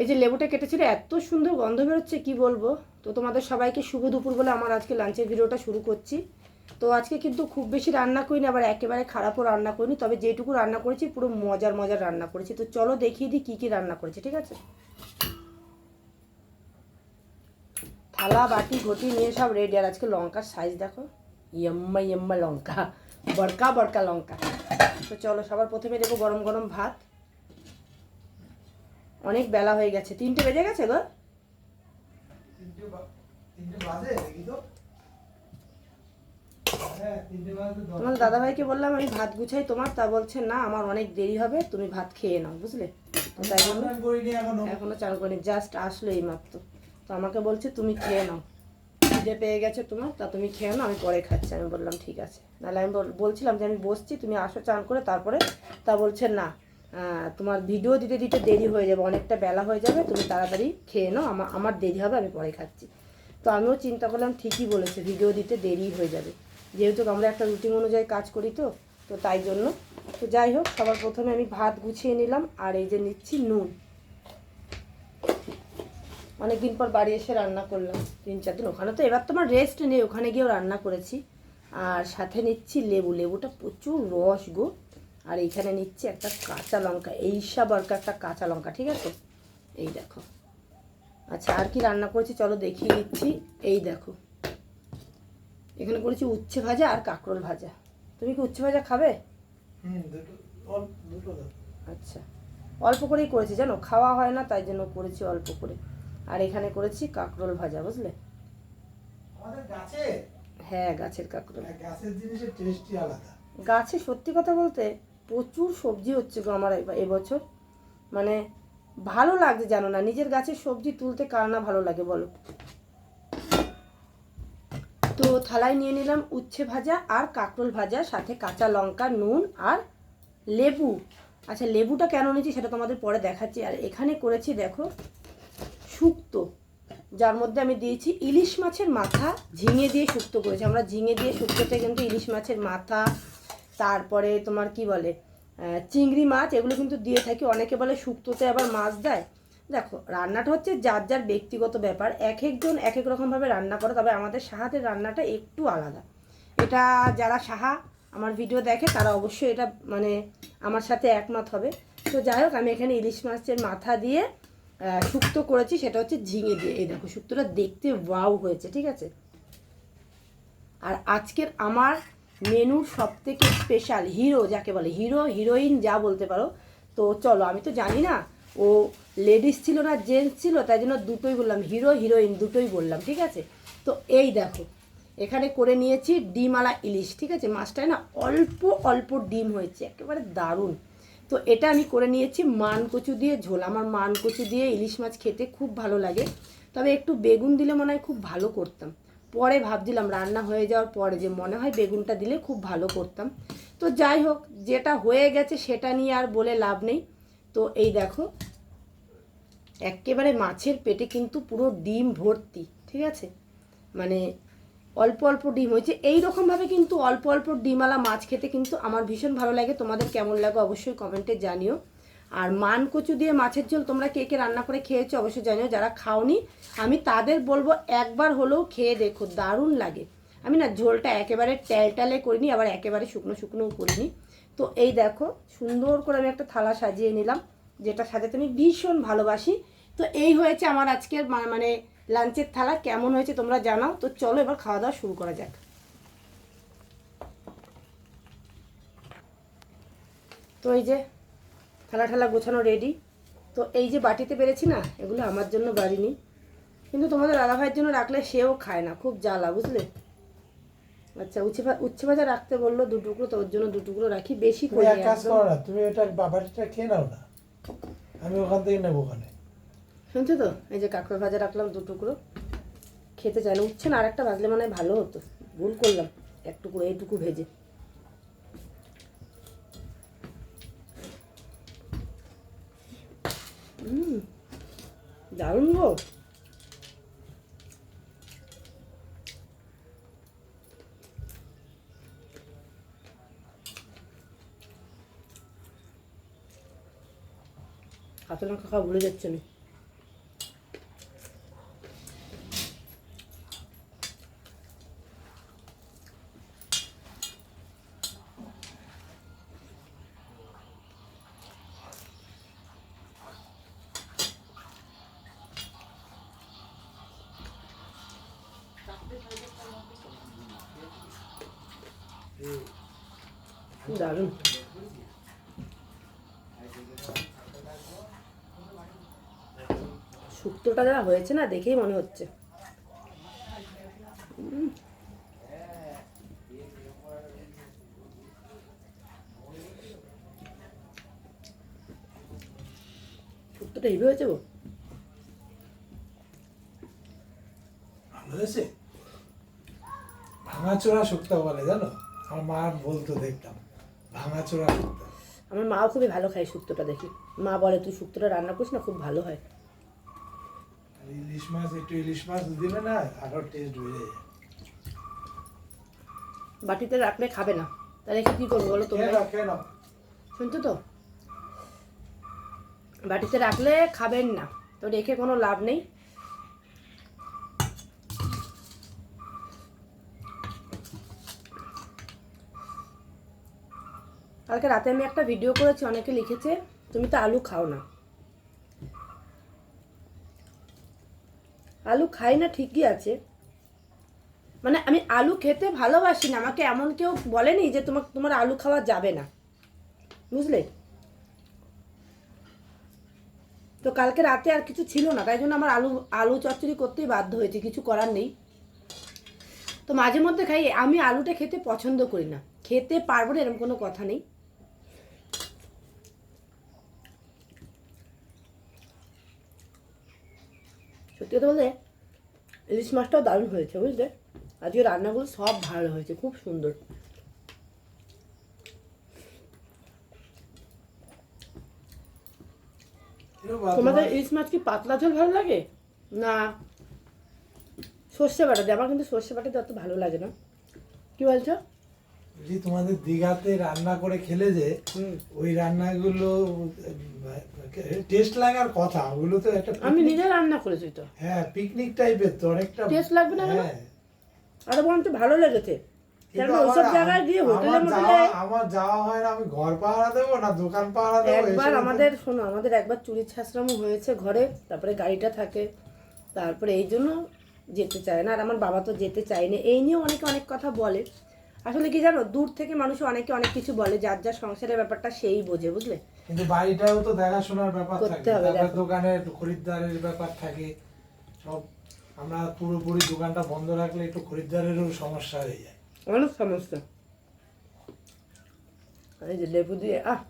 এই যে লেবুটা কেটেছিল, এত সুন্দর গন্ধ বেরোচ্ছে, কি বলব? তো তোমাদের সবাইকে শুভ দুপুর বলে আমার আজকে লাঞ্চের ভিডিওটা শুরু করছি। তো আজকে কিন্তু খুব বেশি রান্না করিনি, আবার একেবারে খারাপও রান্না করিনি, তবে যেটুকু রান্না করেছি, পুরো মজার মজার রান্না করেছি। তো চলো দেখিয়ে দিই কী কী রান্না করেছি, ঠিক আছে? থালা, বাটি, ঘটি, নিয়ে সব রেডি আর আজকে লঙ্কার সাইজ দেখো। ইয়ম্মা ইয়ম্মা লঙ্কা। বড়কা বড়কা লঙ্কা। তো চলো সবার প্রথমে দেবো গরম গরম ভাত। অনেক বেলা হয়ে গেছে। তিনটে বেজে গেছে গো? হ্যাঁ তোমার দাদাভাইকে বললাম আমি ভাত গুছাই তোমার। তা বলছে না আমার অনেক দেরি হবে তুমি ভাত খেয়ে নাও বুঝলে? তো তাই জন্য এখনও। এখনও চান করিনি জাস্ট আসলো এই মাত্র তো আমাকে বলছে তুমি খেয়ে নাও। খিদে পেয়ে গেছে তোমার তা তুমি খেয়ে নাও আমি পরে খাচ্ছি। আমি বললাম ঠিক আছে। নাহলে আমি বল- বলছিলাম যে আমি বসছি তুমি আসো চান করে তারপরে? তা বলছে না। তোমার ভিডিও দিতে দিতে দেরি হয়ে যাবে, অনেকটা বেলা হয়ে যাবে, তুমি তাড়াতাড়ি খেয়ে নাও আমার আমার দেরি হবে, আমি পরে খাচ্ছি। তো আমিও চিন্তা করলাম, ঠিকই বলেছে, ভিডিও দিতে দেরি হয়ে যাবে। যেহেতু আমরা একটা রুটিন অনুযায়ী কাজ করি তো তো তাই জন্য। তো যাই হোক, সবার প্রথমে আমি ভাত গুছিয়ে নিলাম, আর এই যে নিচ্ছি নুন। অনেকদিন পর বাড়ি এসে রান্না করলাম, তিন চার দিন। ওখানে তো এবার তোমার রেস্ট নেই, ওখানে গিয়েও রান্না করেছি। আর সাথে নিচ্ছি লেবু, লেবুটা প্রচুর রস গো। আর এইখানে নিচ্ছি একটা কাঁচা লঙ্কা এইসা বরকা একটা কাঁচা লঙ্কা ঠিক আছে? এই দেখো। আচ্ছা আর কি রান্না করেছি চলো দেখিয়ে দিচ্ছি। এই দেখো। এখানে করেছি উচ্ছে ভাজা আর কাঁকরোল ভাজা। তুমি কি উচ্ছে ভাজা খাবে? আচ্ছা। অল্প করেই করেছি জানো? খাওয়া হয় না তাই জন্য করেছি অল্প করে। আর এখানে করেছি কাঁকরোল ভাজা বুঝলে? হ্যাঁ গাছের কাঁকরোল। হ্যাঁ, গাছের জিনিসের টেস্টই আলাদা। গাছে সত্যি কথা বলতে প্রচুর সবজি হচ্ছে গো আমার এব- এবছর। মানে ভালো লাগছে জানো না, নিজের গাছের সবজি তুলতে কার না ভালো লাগে বলো। তো থালায় নিয়ে নিলাম উচ্ছে ভাজা আর কাঁকরোল ভাজা, সাথে কাঁচা লঙ্কা, নুন আর লেবু। আচ্ছা লেবুটা কেন নিয়েছি সেটা তোমাদের পরে দেখাচ্ছি। আর এখানে করেছি দেখো শুক্তো, যার মধ্যে আমি দিয়েছি ইলিশ মাছের মাথা, ঝিঙে দিয়ে শুক্তো করেছি। আমরা ঝিঙে দিয়ে শুক্তোতে কিন্তু ইলিশ মাছের মাথা তারপরে তোমার কি বলে চিংড়ি মাছ, এগুলো কিন্তু দিয়ে থাকি। অনেকে বলে শুক্তোতে আবার মাছ দেয়। দেখো, রান্নাটা হচ্ছে যার যার ব্যক্তিগত ব্যাপার। এক একজন এক এক রকমভাবে রান্না করে, তবে আমাদের সাহাদের রান্নাটা একটু আলাদা। এটা যারা সাহা আমার ভিডিও দেখে, তারা অবশ্যই এটা মানে আমার সাথে একমত হবে। তো যাই হোক, আমি এখানে ইলিশ মাছের মাথা দিয়ে শুক্তো করেছি। সেটা হচ্ছে ঝিঙে দিয়ে। এই দেখো, শুক্তোটা দেখতে ওয়াও হয়েছে, ঠিক আছে? আর আজকের আমার মেনুর সব থেকে স্পেশাল হিরো যাকে বলে হিরো হিরোইন যা বলতে পারো। তো চলো, আমি তো জানি না, ও লেডিস ছিল না জেন্টস ছিল, তাই জন্য দুটোই বললাম হিরো হিরোইন দুটোই বললাম, ঠিক আছে? তো এই দেখো, এখানে করে নিয়েছি ডিমালা ইলিশ, ঠিক আছে? মাছটায় না অল্প অল্প ডিম হয়েছে, একেবারে দারুণ। তো এটা আমি করে নিয়েছি মান কচু দিয়ে ঝোল। আমার মান কচু দিয়ে ইলিশ মাছ খেতে খুব ভালো লাগে। তবে একটু বেগুন দিলে মনে হয় খুব ভালো করতাম। পরে ভাবছিলাম রান্না হয়ে যাওয়ার পরে যে মনে হয় বেগুনটা দিলে খুব ভালো করতাম। তো যাই হোক, যেটা হয়ে গেছে সেটা নিয়ে আর বলে লাভ নেই। তো এই দেখো একেবারে মাছের পেটে কিন্তু পুরো ডিম ভর্তি, ঠিক আছে? মানে অল্প অল্প ডিম হয়েছে। এই রকমভাবে কিন্তু অল্প অল্প ডিমওয়ালা মাছ খেতে কিন্তু আমার ভীষণ ভালো লাগে। তোমাদের কেমন লাগে অবশ্যই কমেন্টে জানিও। আর মান কচু দিয়ে মাছের ঝোল তোমরা কে কে রান্না করে খেয়েছো অবশ্যই জানিও, যারা খাওনি, আমি তাদের বলব একবার হলেও খেয়ে দেখো, দারুণ লাগে। আমি না ঝোলটা একেবারে ট্যালটালে করিনি, আবার একেবারে শুকনো শুকনোও করিনি। তো এই দেখো, সুন্দর করে আমি একটা থালা সাজিয়ে নিলাম, যেটা সাজাতে আমি ভীষণ ভালোবাসি। তো এই হয়েছে আমার আজকের মানে লাঞ্চের থালা, কেমন হয়েছে তোমরা জানাও। তো চলো এবার খাওয়া দাওয়া শুরু করা যাক। তো এই যে থালা ঠালা গোছানো রেডি তো এই যে বাটিতে পেরেছি না এগুলো আমার জন্য বাড়িনি। কিন্তু তোমাদের দাদা ভাইয়ের জন্য রাখলে সেও খায় না খুব জ্বালা বুঝলে? আচ্ছা উচ্ছে উচ্ছে ভাজা রাখতে বলল দু টুকরো তো ওর জন্য দু টুকরো রাখি বেশি করে এক কাজ করো না তুমি এটা বাবাটিটা খেয়ে নাও না। আমি ওখান থেকে নেব ওখানে। শুনছো তো? এই যে কাঁকড়া ভাজা রাখলাম দু টুকরো। খেতে চাই না উচ্ছে না আর একটা ভাজলে মানে ভালো হতো। ভুল করলাম এক টুকরো এইটুকু ভেজে। দারুণ গো। কাঁচা লঙ্কা খাওয়া ভুলে যাচ্ছে না দারুণ শুক্তোটা যা হয়েছে না দেখেই মনে হচ্ছে। শুক্তোটা হেভি হয়েছে গো। ভাঙাচোরা শুক্তা বলে, জানো? আমার মা বলতো দেখতাম ভাঙাচোরা আমার মাও খুবই ভালো খায় শুক্তোটা দেখি। মা বলে তুই শুক্তোটা রান্না করিস না খুব ভালো হয়। ইলিশ মাছ একটু ইলিশ মাছ দিলে না আরও টেস্ট বেড়ে যায়। বাটিতে রাখলে খাবে না। তাহলে কি কি করব বলো তোমরা? শুনছো তো? বাটিতে রাখলে খাবেন না। তো রেখে কোনো লাভ নেই। কালকে রাতে আমি একটা ভিডিও করেছি, অনেকে লিখেছে, তুমি তো আলু খাও না। আলু খাই না, ঠিকই আছে। মানে আমি আলু খেতে ভালোবাসি না, আমাকে এমন কেউ বলেনি যে তোমার তোমার আলু খাওয়া যাবে না। বুঝলে? তো কালকে রাতে আর কিছু ছিল না, তাই জন্য আমার আলু আলু চচ্চড়ি করতেই বাধ্য হয়েছে, কিছু করার নেই। তো মাঝে মধ্যে খাই, আমি আলুটা খেতে পছন্দ করি না। খেতে পারব না এরকম কোনো কথা নেই। সত্যি কথা বলতে ইলিশ মাছটাও দারুণ হয়েছে বুঝলে? আজকে রান্নাগুলো সব ভালো হয়েছে খুব সুন্দর। তোমাদের ইলিশ মাছ কি পাতলা ঝোল ভালো লাগে? না। সর্ষে বাটা দিয়ে আমার কিন্তু সর্ষে বাটা দিয়ে অত ভালো লাগে না। কি বলছো? বলছি, তোমাদের দিঘাতে রান্না করে খেলে যে ওই রান্নাগুলো টেস্ট লাগার কথা ওগুলো তো একটা আমি নিজে রান্না করেছি তো। হ্যাঁ পিকনিক টাইপের তো অনেকটা Taste লাগবে না হ্যাঁ। আরও বরঞ্চ ভালো লেগেছে। আমার- যাওয়া- হয় না আমি ঘর পাহারা দেবো না দোকান পাহারা দেবো একবার আমাদের শোনো আমাদের একবার চুরি ছাঁচড়ামো হয়েছে ঘরে তারপরে গাড়িটা থাকে তারপরে এই জন্য যেতে চায় না আর আমার বাবা তো যেতে চায় না এই নিয়েও অনেকে অনেক কথা বলে। আসলে কি জানো দূর থেকে মানুষ অনেকে অনেক কিছু বলে যার যার সংসারের ব্যাপারটা সেই বোঝে বুঝলে? কিন্তু বাড়িটাও তো দেখাশোনার ব্যাপার থাকে। তারপর দেখো। দোকানের খরিদ্দারের ব্যাপার থাকে। সব আমরা পুরোপুরি দোকানটা বন্ধ রাখলে একটু খরিদ্দারেরও সমস্যা হয়ে যায়। অনেক সমস্যা। এই যে লেবু দিয়ে আহ!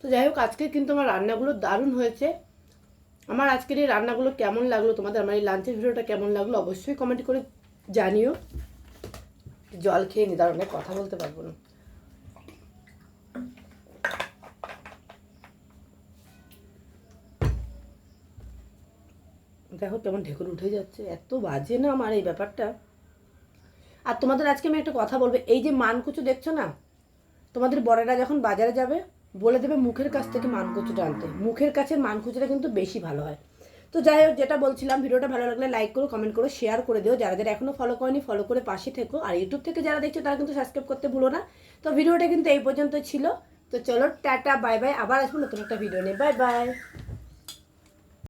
তো যাই হোক আজকে কিন্তু আমার রান্নাগুলো দারুণ হয়েছে। আমার আজকের এই রান্নাগুলো কেমন লাগল তোমাদের আমার এই লাঞ্চের ভিডিওটা কেমন লাগল অবশ্যই কমেন্ট করে জানিও। জল খেয়ে নি দারুণ কথা বলতে পারব না। দেখো কেমন ঢেকুর উঠে যাচ্ছে, এত বাজে না আমার এই ব্যাপারটা। আর তোমাদের আজকে আমি একটা কথা বলব, এই যে মানকুচু দেখছ না, তোমাদের বড়েরা যখন বাজারে যাবে, বলে দেবে মুখের কাছ থেকে মানকুচুটা আনতে। মুখের কাছে মানকুচুটা কিন্তু বেশি ভালো হয়। তো যাই হোক, যেটা বলছিলাম, ভিডিওটা ভালো লাগলে লাইক করো কমেন্ট করো শেয়ার করে দিও। যারা যারা এখনও ফলো করেনি ফলো করে পাশে থেকো। আর ইউটিউব থেকে যারা দেখছ, তারা কিন্তু সাবস্ক্রাইব করতে ভুলো না। তো ভিডিওটা কিন্তু এই পর্যন্ত ছিল। তো চলো, টাটা বাই বাই আবার আসব নতুন একটা ভিডিও নিয়ে। Bye bye